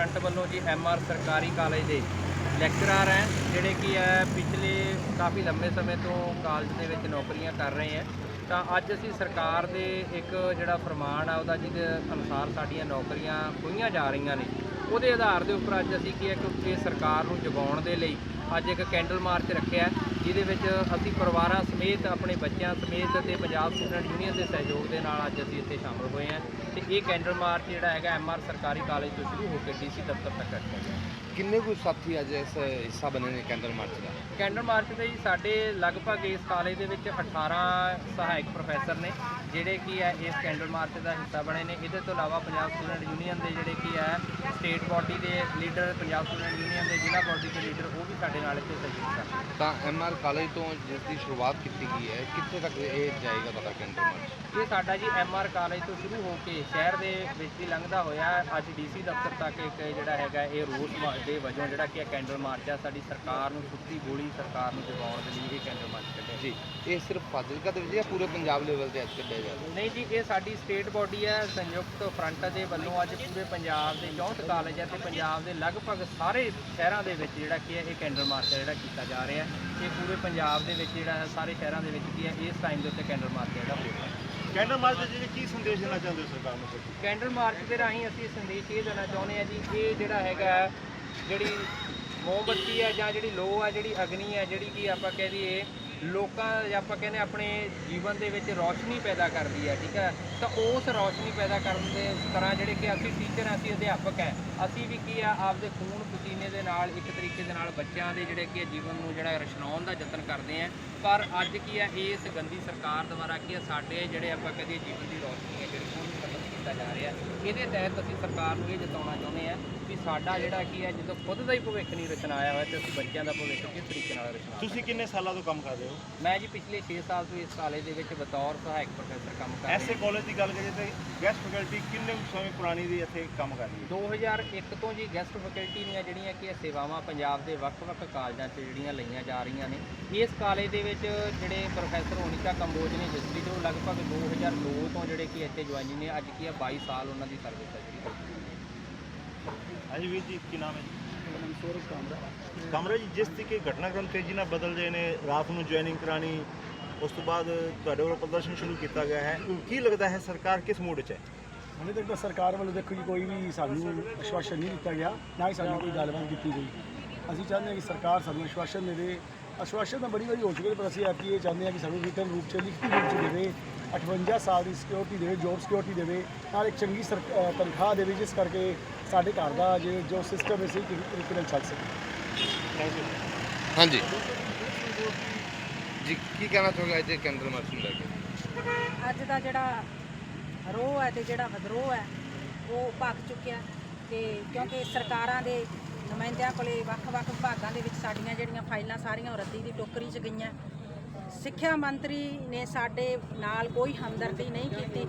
Front ਵੱਲੋਂ ਜੀ MR ਸਰਕਾਰੀ ਕਾਲਜ ਦੇ ਲੈਕਚਰਰ ਹੈ ਜਿਹੜੇ ਕਿ ਹੈ ਪਿਛਲੇ ਕਾਫੀ ਲੰਬੇ ਸਮੇਂ ਤੋਂ ਕਾਲਜ ਦੇ ਵਿੱਚ ਨੌਕਰੀਆਂ ਕਰ ਰਹੇ ਹੈ ਤਾਂ ਅੱਜ ਅਸੀਂ ਸਰਕਾਰ ਦੇ ਇੱਕ ਜਿਹੜਾ ਫਰਮਾਨ ਆ, ਉਹਦਾ ਜਿਹਦੇ ਅਨੁਸਾਰ ਸਾਡੀਆਂ ਨੌਕਰੀਆਂ ਖੋਈਆਂ ਜਾ ਰਹੀਆਂ ਨੇ, ਉਹਦੇ ਆਧਾਰ ਦੇ ਉੱਪਰ ਅੱਜ ਅਸੀਂ ਕੀ ਹੈ ਕਿ ਇਹ ਸਰਕਾਰ ਨੂੰ ਜਗਾਉਣ ਦੇ ਲਈ ਅੱਜ ਇੱਕ ਕੈਂਡਲ ਮਾਰਚ ਰੱਖਿਆ। ਜਿਹਦੇ ਵਿੱਚ ਅਸੀਂ ਪਰਿਵਾਰਾਂ ਸਮੇਤ, ਆਪਣੇ ਬੱਚਿਆਂ ਸਮੇਤ ਤੇ ਪੰਜਾਬ ਸਟੂਡੈਂਟ ਯੂਨੀਅਨ ਦੇ ਸਹਿਯੋਗ ਦੇ ਨਾਲ ਅੱਜ ਅਸੀਂ ਇੱਥੇ ਸ਼ਾਮਲ ਹੋਏ ਹਾਂ ਤੇ ਇਹ ਕੈਂਡਲ ਮਾਰਚ ਜਿਹੜਾ ਹੈਗਾ ਐਮਆਰ ਸਰਕਾਰੀ ਕਾਲਜ ਤੋਂ ਸ਼ੁਰੂ ਹੋ ਕੇ ਡੀਸੀ ਦਫ਼ਤਰ ਤੱਕ ਰੱਖਿਆ ਗਿਆ ਕਿੰਨੇ ਕੁ ਸਾਥੀ ਅੱਜ ਇਸ ਹਿੱਸਾ ਬਣੇ ਨੇ ਕੈਂਡਲ ਮਾਰਚ ਦਾ? ਕੈਂਡਲ ਮਾਰਚ ਤੇ ਜੀ ਸਾਡੇ ਲਗਭਗ ਇਸ ਕਾਲਜ ਦੇ ਵਿੱਚ 18 ਸਹਾਇਕ ਪ੍ਰੋਫੈਸਰ ਨੇ ਜਿਹੜੇ ਕੀ ਹੈ ਇਸ ਕੈਂਡਲ ਮਾਰਚ ਦਾ ਹਿੱਸਾ ਬਣੇ ਨੇ। ਇਹਦੇ ਤੋਂ ਇਲਾਵਾ ਪੰਜਾਬ ਸਟੂਡੈਂਟ ਯੂਨੀਅਨ ਦੇ ਜਿਹੜੇ ਕੀ ਹੈ ਸਟੇਟ ਬਾਡੀ ਦੇ ਲੀਡਰ ਪੰਜਾਬ ਸਟੂਡੈਂਟ ਯੂਨੀਅਨ ਦੇ ਜ਼ਿਲ੍ਹਾ ਬਾਡੀ ਦੇ ਲੀਡਰ ਉਹ ਵੀ ਸਾਡੇ ਨਾਲ ਇੱਥੇ ਸਹਿਯੋਗ ਕਰ ਤਾਂ ਐਮਆਰ ਕਾਲਜ ਤੋਂ ਜਿਸ ਦੀ ਸ਼ੁਰੂਆਤ ਕੀਤੀ ਗਈ ਹੈ ਕਿੱਥੇ ਤੱਕ ਇਹ ਜਾਏਗਾ ਤੁਹਾਡਾ ਕੈਂਡਲ ਮਾਰਚ? ਇਹ ਸਾਡਾ ਜੀ ਐਮਆਰ ਕਾਲਜ ਤੋਂ ਸ਼ੁਰੂ ਹੋ ਕੇ ਸ਼ਹਿਰ ਦੇ ਵਿੱਚ ਹੀ ਲੰਘਦਾ ਹੋਇਆ ਅੱਜ ਡੀਸੀ ਦਫ਼ਤਰ ਤੱਕ ਇੱਕ ਜਿਹੜਾ ਹੈਗਾ ਇਹ ਰੋਸ ਡੇ ਵਜੋਂ ਜਿਹੜਾ ਕਿ ਇਹ ਕੈਂਡਲ ਮਾਰਚ ਆ ਸਾਡੀ ਸਰਕਾਰ ਨੂੰ ਸੁੱਤੀ ਗੋਲੀ ਸਰਕਾਰ ਨੂੰ ਜਗਾਉਣ ਦੇ ਲਈ ਇਹ ਕੈਂਡਲ ਮਾਰਚ ਕੱਢਿਆ ਜੀ ਇਹ ਸਿਰਫ ਫਾਜ਼ਿਲਕਾ ਦੇ ਵਿੱਚ ਜਾਂ ਪੂਰੇ ਪੰਜਾਬ ਲੈਵਲ ਤੇ ਅੱਜ ਕੱਢਿਆ ਜਾ ਰਿਹਾ ਨਹੀਂ ਜੀ ਇਹ ਸਾਡੀ ਸਟੇਟ ਬਾਡੀ ਹੈ ਸੰਯੁਕਤ ਫਰੰਟ ਦੇ ਵੱਲੋਂ ਅੱਜ ਪੂਰੇ ਪੰਜਾਬ ਦੇ 64 ਕਾਲਜ ਹੈ ਤੇ ਪੰਜਾਬ ਦੇ ਲਗਭਗ ਸਾਰੇ ਸ਼ਹਿਰਾਂ ਦੇ ਵਿੱਚ ਜਿਹੜਾ ਕੀ ਇਹ ਕੈਂਡਲ ਮਾਰਚ ਜਿਹੜਾ ਕੀਤਾ ਜਾ ਰਿਹਾ ਹੈ। ਇਹ ਪੂਰੇ ਪੰਜਾਬ ਦੇ ਵਿੱਚ ਜਿਹੜਾ ਹੈ ਸਾਰੇ ਸ਼ਹਿਰਾਂ ਦੇ ਵਿੱਚ ਕੀ ਹੈ ਇਸ ਟਾਈਮ ਦੇ ਉੱਤੇ ਕੈਂਡਲ ਮਾਰਚ ਜਿਹੜਾ ਹੋ ਰਿਹਾ ਹੈ। ਕੈਂਡਲ ਮਾਰਚ ਦੇ ਜਿਹੜੇ ਕੀ ਸੰਦੇਸ਼ ਦੇਣਾ ਚਾਹੁੰਦੇ ਹੋ ਸਰਕਾਰ ਨੂੰ? ਕੈਂਡਲ ਮਾਰਚ ਦੇ ਰਾਹੀਂ ਅਸੀਂ ਸੰਦੇਸ਼ ਇਹ ਦੇਣਾ ਚਾਹੁੰਦੇ ਹਾਂ ਜੀ ਇਹ ਜਿਹੜਾ ਹੈਗਾ ਜਿਹੜੀ ਮੋਮਬੱਤੀ ਹੈ ਜਾਂ ਜਿਹੜੀ ਲੋ ਹੈ ਜਿਹੜੀ ਅਗਨੀ ਹੈ ਜਿਹੜੀ ਕਿ ਆਪਾਂ ਕਹਿ ਦਈਏ, ਲੋਕਾਂ ਆਪਾਂ ਕਹਿੰਦੇ ਆਪਣੇ ਜੀਵਨ ਦੇ ਵਿੱਚ ਰੌਸ਼ਨੀ ਪੈਦਾ ਕਰਦੀ ਹੈ ਠੀਕ ਹੈ ਤਾਂ ਉਸ ਰੌਸ਼ਨੀ ਪੈਦਾ ਕਰਨ ਦੇ ਤਰ੍ਹਾਂ ਜਿਹੜੇ ਕਿ ਅਸੀਂ ਟੀਚਰ ਹਾਂ ਅਸੀਂ ਅਧਿਆਪਕ ਹੈ ਅਸੀਂ ਵੀ ਕੀ ਆ, ਆਪਦੇ ਖੂਨ ਪਸੀਨੇ ਦੇ ਨਾਲ, ਇੱਕ ਤਰੀਕੇ ਦੇ ਨਾਲ ਬੱਚਿਆਂ ਦੇ ਜਿਹੜੇ ਕਿ ਜੀਵਨ ਨੂੰ ਜਿਹੜਾ ਰਚਨਾਉਣ ਦਾ ਯਤਨ ਕਰਦੇ ਆ। ਪਰ ਅੱਜ ਕੀ ਹੈ ਇਸ ਗੰਦੀ ਸਰਕਾਰ ਦੁਆਰਾ ਕੀ ਹੈ ਸਾਡੇ ਜਿਹੜੇ ਆਪਾਂ ਕਹਦੇ ਜੀਵਨ ਦੀ ਰੌਸ਼ਨੀ ਹੈ ਜਿਹੜੀ ਉਹਨੂੰ ਕੀਤਾ ਜਾ ਰਿਹਾ। ਇਹਦੇ ਤਹਿਤ ਅਸੀਂ ਸਰਕਾਰ ਨੂੰ ਇਹ ਜਤਾਉਣਾ ਚਾਹੁੰਦੇ ਆ ਕਿ ਸਾਡਾ ਜਿਹੜਾ ਕੀ ਹੈ ਜਦੋਂ ਖੁਦ ਦਾ ਹੀ ਭਵਿੱਖ ਨਹੀਂ ਰਚਨਾਇਆ ਹੋਇਆ ਤੇ ਅਸੀਂ ਬੱਚਿਆਂ ਦਾ ਭਵਿੱਖ ਕਿਸ ਤਰੀਕੇ ਨਾਲ ਰਚਨਾ ਤੁਸੀਂ ਕਿੰਨੇ ਸਾਲਾਂ ਤੋਂ ਕੰਮ ਕਰ ਰਹੇ ਹੋ? ਮੈਂ ਜੀ ਪਿਛਲੇ 6 ਸਾਲ ਤੋਂ ਇਸ ਕਾਲਜ ਦੇ ਵਿੱਚ ਬਤੌਰ ਸਹਾਇਕ ਪ੍ਰੋਫੈਸਰ ਕੰਮ ਕਰ ਰਿਹਾ। ਐਸੇ ਕਾਲਜ ਦੀ ਗੱਲ ਕਰੀਏ ਤਾਂ ਗੈਸਟ ਫੈਕਲਟੀ ਕਿੰਨੇ ਸਮੇਂ ਪੁਰਾਣੀ ਦੀ ਇੱਥੇ ਕੰਮ ਕਰ ਰਹੀ ਹੈ? 2001 ਤੋਂ ਜੀ ਗੈਸਟ ਫੈਕਲਟੀ ਦੀਆਂ ਜਿਹੜੀਆਂ ਕਿ ਸੇਵਾਵਾਂ ਪੰਜਾਬ ਦੇ ਵੱਖ-ਵੱਖ ਕਾਲਜਾਂ 'ਚ ਜਿਹੜੀਆਂ ਲਈਆਂ ਜਾ ਰਹੀਆਂ ਨੇ। ਇਸ ਕਾਲਜ ਦੇ ਵਿੱਚ ਜਿਹੜੇ ਪ੍ਰੋਫੈਸਰ ਹੋਣੀਕਾ ਕੰਬੋਜ ਨੇ ਹਿਸਟਰੀ ਤੋਂ ਲਗਭਗ 2002 ਤੋਂ ਜਿਹੜੇ ਕਿ ਇੱਥੇ ਜੁਆਇਨਿੰਗ ਨੇ ਅੱਜ ਕੀ ਹੈ 22 ਸਾਲ ਉਹਨਾਂ ਦੀ ਸਰਵਿਸ ਹੈ ਜਿਹੜੀ। ਹਾਂਜੀ ਵੀਰ ਜੀ ਕੀ ਨਾਮ ਹੈ ਜੀ? ਕਮਰਾ। ਜੀ ਜਿਸ ਤਰੀਕੇ ਘਟਨਾਕ੍ਰਮ ਤੇਜ਼ੀ ਨਾਲ ਬਦਲ ਰਹੇ ਨੇ ਰਾਤ ਨੂੰ ਜੁਆਇਨਿੰਗ ਕਰਾਣੀ ਉਸ ਤੋਂ ਬਾਅਦ ਤੁਹਾਡੇ ਵੱਲੋਂ ਪ੍ਰਦਰਸ਼ਨ ਸ਼ੁਰੂ ਕੀਤਾ ਗਿਆ ਹੈ। ਕੀ ਲੱਗਦਾ ਹੈ ਸਰਕਾਰ ਕਿਸ ਮੂਡ 'ਚ ਹੈ? ਹਾਲੇ ਤੱਕ ਤਾਂ ਸਰਕਾਰ ਵੱਲੋਂ ਦੇਖੋ ਜੀ ਕੋਈ ਵੀ ਸਾਨੂੰ ਆਸ਼ਵਾਸਨ ਨਹੀਂ ਦਿੱਤਾ ਗਿਆ ਨਾ ਹੀ ਸਾਨੂੰ ਕੋਈ ਗੱਲਬਾਤ ਕੀਤੀ ਗਈ। ਅਸੀਂ ਚਾਹੁੰਦੇ ਹਾਂ ਕਿ ਸਰਕਾਰ ਸਾਨੂੰ ਆਸ਼ਵਾਸਨ ਦੇਵੇ। ਆਸ਼ਵਾਸਨ ਤਾਂ ਬੜੀ ਵਾਰੀ ਹੋ ਚੁੱਕੇ ਪਰ ਅਸੀਂ ਐਤਕੀ ਇਹ ਚਾਹੁੰਦੇ ਹਾਂ ਕਿ ਸਾਨੂੰ ਰਿਟਰਨ ਰੂਪ 'ਚ ਲਿਖਤੀ ਰੂਪ 'ਚ ਦੇਵੇ। 58 ਸਾਲ ਦੀ ਸਿਕਿਉਰਿਟੀ ਦੇਵੇ ਜੋਬ ਸਿਕਿਉਰਿਟੀ ਦੇਵੇ ਨਾਲ ਇੱਕ ਚੰਗੀ ਅ, ਤਨਖਾਹ ਦੇਵੇ ਜਿਸ ਕਰਕੇ ਸਾਡੇ ਘਰ ਦਾ ਜੇ ਜੋ ਸਿਸਟਮ ਹੈ ਸਹੀ ਤਰੀਕੇ ਨਾਲ ਚੱਲ ਸਕੇ। ਹਾਂਜੀ। ਜੀ ਕੀ ਕਹਿਣਾ ਚਾਹੋਗੇ ਅੱਜ ਦੇ ਕੈਂਡਲ ਮਾਰਚ ਨੂੰ ਲੈ ਕੇ? ਅੱਜ ਦਾ ਜਿਹੜਾ ਰੋਹ ਹੈ ਤੇ ਜਿਹੜਾ ਵਿਦਰੋਹ ਹੈ ਉਹ ਭੱਗ ਚੁੱਕਿਆ ਤੇ ਕਿਉਂਕਿ ਸਰਕਾਰਾਂ ਦੇ ਨੁਮਾਇੰਦਿਆਂ ਕੋਲੇ ਵੱਖ-ਵੱਖ ਵਿਭਾਗਾਂ ਦੇ ਵਿੱਚ ਸਾਡੀਆਂ ਜਿਹੜੀਆਂ ਫਾਈਲਾਂ ਸਾਰੀਆਂ ਉਹ ਰੱਦੀ ਦੀ ਟੋਕਰੀ 'ਚ ਗਈਆਂ। ਸਿੱਖਿਆ ਮੰਤਰੀ ਨੇ ਸਾਡੇ ਨਾਲ ਕੋਈ ਹਮਦਰਦੀ ਨਹੀਂ ਕੀਤੀ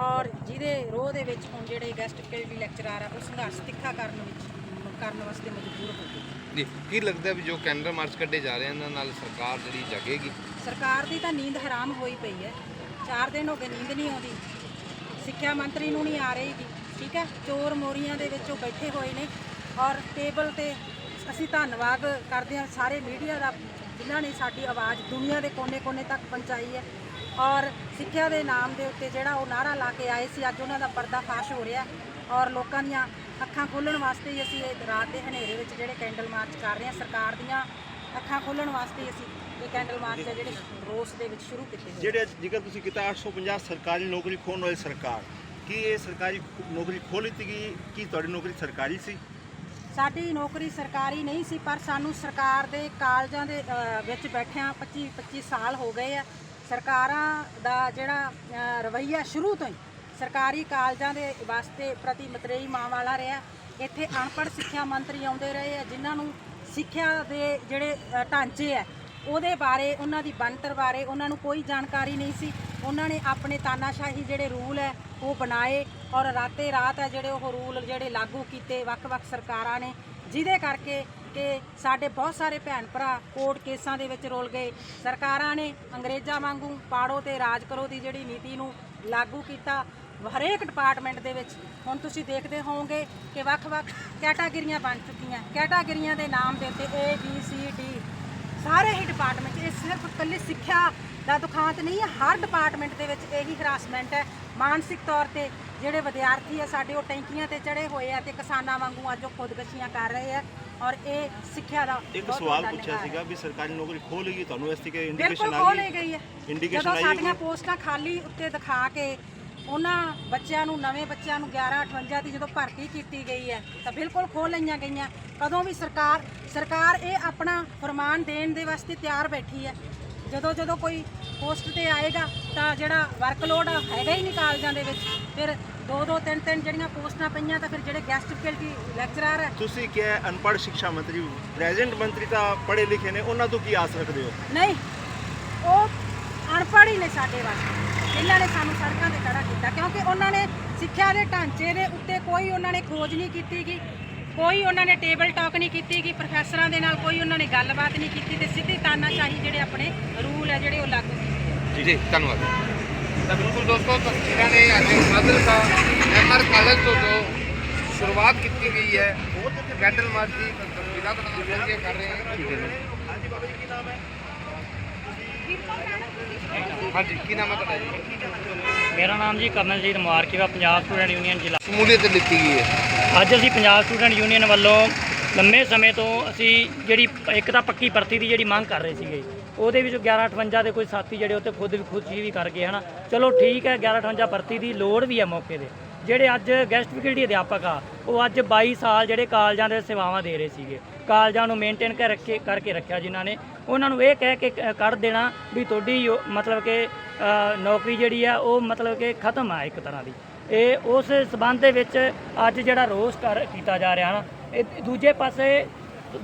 ਔਰ ਜਿਹਦੇ ਰੋਹ ਦੇ ਵਿੱਚ ਹੁਣ ਜਿਹੜੇ ਗੈਸਟ ਫੈਕਲਟੀ ਲੈਕਚਰਰ ਆ ਉਹ ਸੰਘਰਸ਼ ਤਿੱਖਾ ਕਰਨ ਵਿੱਚ ਕਰਨ ਵਾਸਤੇ ਮਜਬੂਰ ਹੋ ਗਏ। ਜੀ ਕੀ ਲੱਗਦਾ ਵੀ ਜੋ ਕੈਂਡਲ ਮਾਰਚ ਕੱਢੇ ਜਾ ਰਹੇ ਹਨ ਇਹਨਾਂ ਨਾਲ ਸਰਕਾਰ ਜਿਹੜੀ ਜਗੇਗੀ? ਸਰਕਾਰ ਦੀ ਤਾਂ ਨੀਂਦ ਹਰਾਮ ਹੋਈ ਪਈ ਹੈ। ਚਾਰ ਦਿਨ ਹੋ ਗਏ ਨੀਂਦ ਨਹੀਂ ਆਉਂਦੀ। ਸਿੱਖਿਆ ਮੰਤਰੀ ਨੂੰ ਨਹੀਂ ਆ ਰਹੀਗੀ ਠੀਕ ਹੈ? ਚੋਰ ਮੋਰੀਆਂ ਦੇ ਵਿੱਚ ਉਹ ਬੈਠੇ ਹੋਏ ਨੇ ਔਰ ਟੇਬਲ ਤੇ ਅਸੀਂ ਧੰਨਵਾਦ ਕਰਦੇ ਹਾਂ ਸਾਰੇ ਮੀਡੀਆ ਦਾ ਜਿਨ੍ਹਾਂ ਨੇ ਸਾਡੀ ਆਵਾਜ਼ ਦੁਨੀਆ ਦੇ ਕੋਨੇ-ਕੋਨੇ ਤੱਕ ਪਹੁੰਚਾਈ ਹੈ ਔਰ ਸਿੱਖਿਆ ਦੇ ਨਾਮ ਦੇ ਉੱਤੇ ਜਿਹੜਾ ਉਹ ਨਾਰਾ ਲਾ ਕੇ ਆਏ ਸੀ, ਅੱਜ ਉਹਨਾਂ ਦਾ ਪਰਦਾਫਾਸ਼ ਹੋ ਰਿਹਾ ਔਰ ਲੋਕਾਂ ਦੀਆਂ ਅੱਖਾਂ ਖੋਲਣ ਵਾਸਤੇ ਹੀ ਅਸੀਂ ਇਹ ਰਾਤ ਦੇ ਹਨੇਰੇ ਵਿੱਚ ਜਿਹੜੇ ਕੈਂਡਲ ਮਾਰਚ ਕਰ ਰਹੇ ਹਾਂ, ਸਰਕਾਰ ਦੀਆਂ ਅੱਖਾਂ ਖੋਲਣ ਵਾਸਤੇ ਅਸੀਂ ਇਹ ਕੈਂਡਲ ਮਾਰਚ ਹੈ, ਜਿਹੜੇ ਰੋਸ ਦੇ ਵਿੱਚ ਸ਼ੁਰੂ ਕੀਤੇ ਹੋਏ। ਜਿਹੜੇ ਜਿਕਰ ਤੁਸੀਂ ਕੀਤਾ 850 ਸਰਕਾਰੀ ਨੌਕਰੀ ਖੋਣ ਵਾਲੀ ਸਰਕਾਰ, ਕੀ ਇਹ ਸਰਕਾਰੀ ਨੌਕਰੀ ਖੋਹ ਲਿੱਤੀ ਗਈ? ਕੀ ਤੁਹਾਡੀ ਨੌਕਰੀ ਸਰਕਾਰੀ ਸੀ? ਸਾਡੀ ਨੌਕਰੀ ਸਰਕਾਰੀ ਨਹੀਂ ਸੀ ਪਰ ਸਾਨੂੰ ਸਰਕਾਰ ਦੇ ਕਾਲਜਾਂ ਦੇ ਵਿੱਚ ਬੈਠਿਆਂ 25 25 ਸਾਲ ਹੋ ਗਏ ਆ। ਸਰਕਾਰਾਂ ਦਾ ਜਿਹੜਾ ਅ, ਰਵੱਈਆ ਸ਼ੁਰੂ ਤੋਂ ਹੀ ਸਰਕਾਰੀ ਕਾਲਜਾਂ ਦੇ ਵਾਸਤੇ ਪ੍ਰਤੀ ਮਤਰੇਈ ਮਾਂ ਵਾਲਾ ਰਿਹਾ। ਇੱਥੇ ਅਨਪੜ੍ਹ ਸਿੱਖਿਆ ਮੰਤਰੀ ਆਉਂਦੇ ਰਹੇ ਆ ਜਿਨ੍ਹਾਂ ਨੂੰ ਸਿੱਖਿਆ ਦੇ ਜਿਹੜੇ ਢਾਂਚੇ ਆ ਉਹਦੇ ਬਾਰੇ ਉਹਨਾਂ ਦੀ ਬਣਤਰ ਬਾਰੇ ਉਹਨਾਂ ਨੂੰ ਕੋਈ ਜਾਣਕਾਰੀ ਨਹੀਂ ਸੀ। ਉਹਨਾਂ ਨੇ ਆਪਣੇ ਤਾਨਾਸ਼ਾਹੀ ਜਿਹੜੇ ਰੂਲ ਹੈ, ਉਹ ਬਣਾਏ ਔਰ ਰਾਤੇ ਰਾਤ ਹੈ ਜਿਹੜੇ ਉਹ ਰੂਲ ਜਿਹੜੇ ਲਾਗੂ ਕੀਤੇ ਵੱਖ-ਵੱਖ ਸਰਕਾਰਾਂ ਨੇ, ਜਿਹਦੇ ਕਰਕੇ ਕਿ ਸਾਡੇ ਬਹੁਤ ਸਾਰੇ ਭੈਣ ਭਰਾ ਕੋਰਟ ਕੇਸਾਂ ਦੇ ਵਿੱਚ ਰੁਲ ਗਏ। ਸਰਕਾਰਾਂ ਨੇ ਅੰਗਰੇਜ਼ਾਂ ਵਾਂਗੂ ਪਾੜੋ ਤੇ ਰਾਜ ਕਰੋ ਦੀ ਜਿਹੜੀ ਨੀਤੀ ਨੂੰ ਲਾਗੂ ਕੀਤਾ। ਹਰੇਕ ਡਿਪਾਰਟਮੈਂਟ ਦੇ ਵਿੱਚ ਹੁਣ ਤੁਸੀਂ ਦੇਖਦੇ ਹੋਵੋਗੇ ਕਿ ਵੱਖ-ਵੱਖ ਕੈਟਾਗਰੀਆਂ ਬਣ ਚੁੱਕੀਆਂ। ਕੈਟਾਗਰੀਆਂ ਦੇ ਨਾਮ ਦੇ ਉੱਤੇ A, B ਸਾਰੇ ਹੀ ਡਿਪਾਰਟਮੈਂਟ ਇਹ ਸਿਰਫ ਇਕੱਲੀ ਸਿੱਖਿਆ ਦਾ ਦੁਖਾਂਤ ਨਹੀਂ ਹੈ ਹਰ ਡਿਪਾਰਟਮੈਂਟ ਦੇ ਵਿੱਚ ਇਹੀ ਹਰਾਸਮੈਂਟ ਹੈ ਮਾਨਸਿਕ ਤੌਰ ਤੇ ਜਿਹੜੇ ਵਿਦਿਆਰਥੀ ਆ ਸਾਡੇ ਉਹ ਟੈਂਕੀਆਂ ਤੇ ਚੜੇ ਹੋਏ ਆ ਤੇ ਕਿਸਾਨਾਂ ਵਾਂਗੂ ਅੱਜ ਉਹ ਖੁਦਕਸ਼ੀਆਂ ਕਰ ਰਹੇ ਆ ਔਰ ਇਹ ਸਿੱਖਿਆ ਦਾ ਇੱਕ ਸਵਾਲ ਪੁੱਛਿਆ ਹੈ। ਸੀਗਾ ਵੀ ਸਰਕਾਰੀ ਨੌਕਰੀ ਖੋਲੇਗੀ ਤੁਹਾਨੂੰ ਇਸ ਤਰੀਕੇ ਇੰਡੀਕੇਸ਼ਨ ਬਿਲਕੁਲ ਆ ਗਈ ਗਈ ਹੈ Indication ਜਦੋਂ ਆਈ ਸਾਡੀਆਂ। ਪੋਸਟਾਂ ਖਾਲੀ ਉੱਤੇ ਦਿਖਾ ਕੇ ਉਹਨਾਂ ਬੱਚਿਆਂ ਨੂੰ ਨਵੇਂ ਬੱਚਿਆਂ ਨੂੰ 11 58 ਦੀ ਜਦੋਂ ਭਰਤੀ ਕੀਤੀ ਗਈ ਹੈ ਤਾਂ ਬਿਲਕੁਲ ਖੋਲ ਲਈਆਂ ਗਈਆਂ। ਕਦੋਂ ਵੀ ਸਰਕਾਰ ਸਰਕਾਰ ਇਹ ਆਪਣਾ ਫਰਮਾਨ ਦੇਣ ਦੇ ਵਾਸਤੇ ਤਿਆਰ ਬੈਠੀ ਹੈ। ਜਦੋਂ ਜਦੋਂ ਕੋਈ ਪੋਸਟ ਤੇ ਆਏਗਾ ਤਾਂ ਜਿਹੜਾ ਵਰਕਲੋਡ ਹੈਗਾ ਹੀ ਨਹੀਂ ਕਾਲਜਾਂ ਦੇ ਵਿੱਚ। ਫਿਰ ਦੋ ਦੋ ਤਿੰਨ ਤਿੰਨ ਜਿਹੜੀਆਂ ਪੋਸਟਾਂ ਪਈਆਂ ਤਾਂ ਫਿਰ ਜਿਹੜੇ ਗੈਸਟ ਫੈਕਲਟੀ ਲੈਕਚਰਰ ਹੈ। ਤੁਸੀਂ ਕਿਹਾ ਅਨਪੜ੍ਹ ਸਿੱਖਿਆ ਮੰਤਰੀ ਪ੍ਰੈਜ਼ੈਂਟ ਮੰਤਰੀ ਤਾਂ ਪੜ੍ਹੇ ਲਿਖੇ ਨੇ ਉਹਨਾਂ ਤੋਂ ਕੀ ਆਸ ਰੱਖਦੇ ਹੋ? ਨਹੀਂ ਅਨਪੜ੍ਹ ਹੀ ਨੇ ਸਾਡੇ ਵਾਸਤੇ। ਇਹਨਾਂ ਨੇ ਸਾਨੂੰ ਸੜਕਾਂ ਤੇ ਖੜਾ ਕੀਤਾ। ਕਿਉਂਕਿ ਉਹਨਾਂ ਨੇ ਸਿੱਖਿਆ ਦੇ ਢਾਂਚੇ ਦੇ ਉੱਤੇ ਕੋਈ ਉਹਨਾਂ ਨੇ ਖੋਜ ਨਹੀਂ ਕੀਤੀ ਗੀ ਕੋਈ ਉਹਨਾਂ ਨੇ ਟੇਬਲ ਟਾਕ ਨਹੀਂ ਕੀਤੀ ਗੀ ਪ੍ਰੋਫੈਸਰਾਂ ਦੇ ਨਾਲ ਕੋਈ ਉਹਨਾਂ ਨੇ ਗੱਲਬਾਤ ਨਹੀਂ ਕੀਤੀ ਤੇ ਸਿੱਧੀ ਤਾਨਾਸ਼ਾਹੀ ਜਿਹੜੇ ਆਪਣੇ ਰੂਲ ਹੈ ਜਿਹੜੇ ਉਹ ਲਾਗੂ ਕੀਤੇ ਜੀ ਧੰਨਵਾਦ। ਤਾਂ ਬਿਲਕੁਲ ਦੋਸਤੋ ਤਸਵੀਰਾਂ ਨੇ ਅੱਜ ਮਦਰਸਾ ਐਮਆਰ ਕਾਲਜ ਤੋਂ ਜੋ ਸ਼ੁਰੂਆਤ ਕੀਤੀ ਗਈ ਹੈ ਕੈਂਡਲ ਮਾਰਚ ਦੀ ਤਸਵੀਰਾਂ ਤੁਹਾਨੂੰ ਕਰ ਰਹੇ ਹੈ। ਹਾਂਜੀ ਬਾਬਾ ਜੀ ਕੀ ਨਾਮ ਹੈ? ਹਾਂਜੀ ਕੀ ਨਾਮ ਹੈ ਤੁਹਾਡਾ ਜੀ? ਮੇਰਾ ਨਾਮ ਜੀ ਕਰਨਲਜੀਤ ਮਾਰਕੀਵਾ ਪੰਜਾਬ ਸਟੂਡੈਂਟ ਯੂਨੀਅਨ ਜ਼ਿਲ੍ਹਾ। ਸ਼ਮੂਲੀਅਤ ਲਿੱਤੀ ਗਈ ਹੈ। ਅੱਜ ਅਸੀਂ ਪੰਜਾਬ ਸਟੂਡੈਂਟ ਯੂਨੀਅਨ ਵੱਲੋਂ ਲੰਮੇ ਸਮੇਂ ਤੋਂ ਅਸੀਂ ਜਿਹੜੀ ਇੱਕ ਤਾਂ ਪੱਕੀ ਭਰਤੀ ਦੀ ਜਿਹੜੀ ਮੰਗ ਕਰ ਰਹੇ ਸੀਗੇ ਉਹਦੇ ਵਿੱਚ 1158 ਦੇ ਕੋਈ ਸਾਥੀ ਜਿਹੜੇ ਉੱਤੇ ਖੁਦ ਵੀ ਖੁਦਕੁਸ਼ੀ ਵੀ ਕਰ ਗਏ ਹਨਾ। ਚਲੋ ਠੀਕ ਹੈ 1158 ਭਰਤੀ ਦੀ ਲੋੜ ਵੀ ਹੈ ਮੌਕੇ ਤੇ। ਜਿਹੜੇ ਅੱਜ ਗੈਸਟ ਫੈਕਲਟੀ ਅਧਿਆਪਕ ਆ ਉਹ ਅੱਜ 22 ਸਾਲ ਜਿਹੜੇ ਕਾਲਜਾਂ ਦੇ ਸੇਵਾਵਾਂ ਦੇ ਰਹੇ ਸੀਗੇ। ਕਾਲਜਾਂ ਨੂੰ ਮੇਨਟੇਨ ਕਰ ਰੱਖੇ ਕਰਕੇ ਰੱਖਿਆ ਜਿਨ੍ਹਾਂ ਨੇ। ਉਹਨਾਂ ਨੂੰ ਇਹ ਕਹਿ ਕੇ ਕ- ਕੱਢ ਦੇਣਾ ਵੀ ਤੁਹਾਡੀ ਯੋ- ਮਤਲਬ ਕਿ ਨੌਕਰੀ ਜਿਹੜੀ ਆ ਉਹ ਮਤਲਬ ਕਿ ਖਤਮ ਆ ਇੱਕ ਤਰ੍ਹਾਂ ਦੀ। ਇਹ ਉਸ ਸਬੰਧ ਦੇ ਵਿੱਚ ਅੱਜ ਜਿਹੜਾ ਰੋਸ ਕਰ ਕੀਤਾ ਜਾ ਰਿਹਾ ਨਾ ਇਹ ਦੂਜੇ ਪਾਸੇ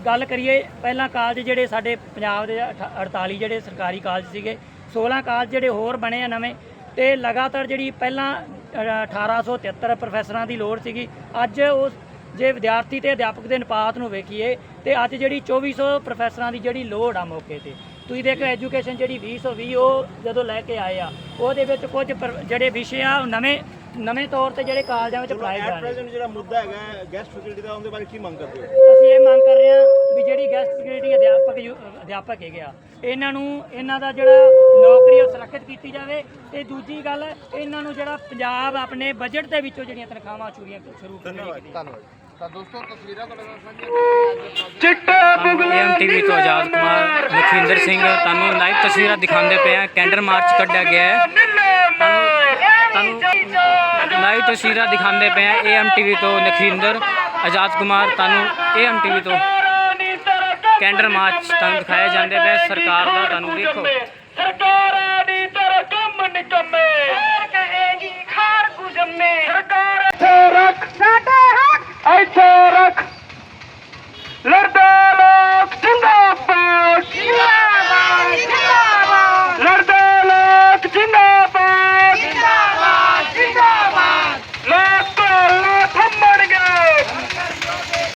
ਗੱਲ ਕਰੀਏ ਪਹਿਲਾਂ ਕਾਲਜ ਜਿਹੜੇ ਸਾਡੇ ਪੰਜਾਬ ਦੇ ਅਠ- 48 ਜਿਹੜੇ ਸਰਕਾਰੀ ਕਾਲਜ ਸੀਗੇ 16 ਕਾਲਜ ਜਿਹੜੇ ਹੋਰ ਬਣੇ ਆ ਨਵੇਂ ਤੇ ਲਗਾਤਾਰ ਜਿਹੜੀ ਪਹਿਲਾਂ ਅ, 1873 ਪ੍ਰੋਫੈਸਰਾਂ ਦੀ ਲੋੜ ਸੀਗੀ ਅੱਜ ਉਸ ਜੇ ਵਿਦਿਆਰਥੀ ਤੇ ਅਧਿਆਪਕ ਦੇ ਅਨੁਪਾਤ ਨੂੰ ਵੇਖੀਏ ਤੇ ਅੱਜ ਜਿਹੜੀ 2400 ਪ੍ਰੋਫੈਸਰਾਂ ਦੀ ਜਿਹੜੀ ਲੋੜ ਆ ਮੌਕੇ ਤੇ ਤੁਸੀਂ ਦੇਖੋ ਐਜੂਕੇਸ਼ਨ ਜਿਹੜੀ 2020 ਉਹ ਜਦੋਂ ਲੈ ਕੇ ਆਏ ਆ ਉਹਦੇ ਵਿੱਚ ਕੁਝ ਜਿਹੜੇ ਵਿਸ਼ੇ ਆ ਨਵੇਂ ਨਵੇਂ ਤੌਰ ਤੇ ਜਿਹੜੇ ਕਾਲਜਾਂ ਵਿੱਚ ਪੜਾਏ ਜਾ ਰਹੇ ਜਿਹੜਾ ਮੁੱਦਾ ਹੈਗਾ ਗੈਸਟ ਫੈਕਲਟੀ ਦਾ ਉਹਦੇ ਬਾਰੇ ਕੀ ਮੰਗ ਕਰਦੇ ਹੋ? ਅਸੀਂ ਇਹ ਮੰਗ ਕਰ ਰਹੇ ਹਾਂ ਵੀ ਜਿਹੜੀ ਗੈਸਟ ਸਿਕਿਉਰਿਟੀ ਅਧਿਆਪਕ ਅਧਿਆਪਕ ਹੈਗੇ ਆ ਇਹਨਾਂ ਨੂੰ ਇਹਨਾਂ ਦਾ ਜਿਹੜਾ ਨੌਕਰੀ ਉਹ ਸੁਰੱਖਿਅਤ ਕੀਤੀ ਜਾਵੇ। ਤੇ ਦੂਜੀ ਗੱਲ ਇਹਨਾਂ ਨੂੰ ਜਿਹੜਾ ਪੰਜਾਬ ਆਪਣੇ ਬਜਟ ਦੇ ਵਿੱਚੋਂ ਜਿਹੜੀਆਂ ਤਨਖਾਹਾਂ ਚੋਰੀਆਂ ਸ਼ੁਰੂ। ਕੀਤੀ ਧੰਨਵਾਦ ਤਾਂ ਦੋਸਤੋ ਤਸਵੀਰਾਂ ਤੁਹਾਡੇ ਨਾਲ ਸਾਂਝੀਆਂ ਐਮ ਟੀਵੀ ਤੋਂ ਆਜ਼ਾਦ ਕੁਮਾਰ ਲਖਵਿੰਦਰ ਸਿੰਘ ਤੁਹਾਨੂੰ ਲਾਈਵ ਤਸਵੀਰਾਂ ਦਿਖਾਉਂਦੇ ਪਏ ਆ ਕੈਂਡਰ ਮਾਰਚ ਕੱਢਿਆ ਗਿਆ ਹੈ। ਤੁਹਾਨੂੰ ਲਾਈਵ ਤਸਵੀਰਾਂ ਦਿਖਾਉਂਦੇ ਪਏ ਆ ਏਐਮ ਟੀਵੀ ਤੋਂ ਲਖਵਿੰਦਰ ਆਜ਼ਾਦ ਕੁਮਾਰ ਤੁਹਾਨੂੰ ਏਐਮ ਟੀਵੀ ਤੋਂ ਕੈਂਡਰ ਮਾਰਚ ਤੁਹਾਨੂੰ ਦਿਖਾਇਆ ਜਾਂਦੇ ਪਏ। ਸਰਕਾਰ ਦਾ ਤੁਹਾਨੂੰ ਦੇਖੋ। ਸਰਕਾਰਾਂ ਦੀ ਤਰ ਕੰਮ ਨਿਕੰਮੇ ਫੇਰ ਕਹੇਗੀ ਖਾਰ ਕੁ ਜੰਮੇ। ਸਰਕਾਰ ਇੱਥੇ ਰੱਖ। ਸਾਡੇ ਹੱਕ ਇੱਥੇ ਰੱਖ।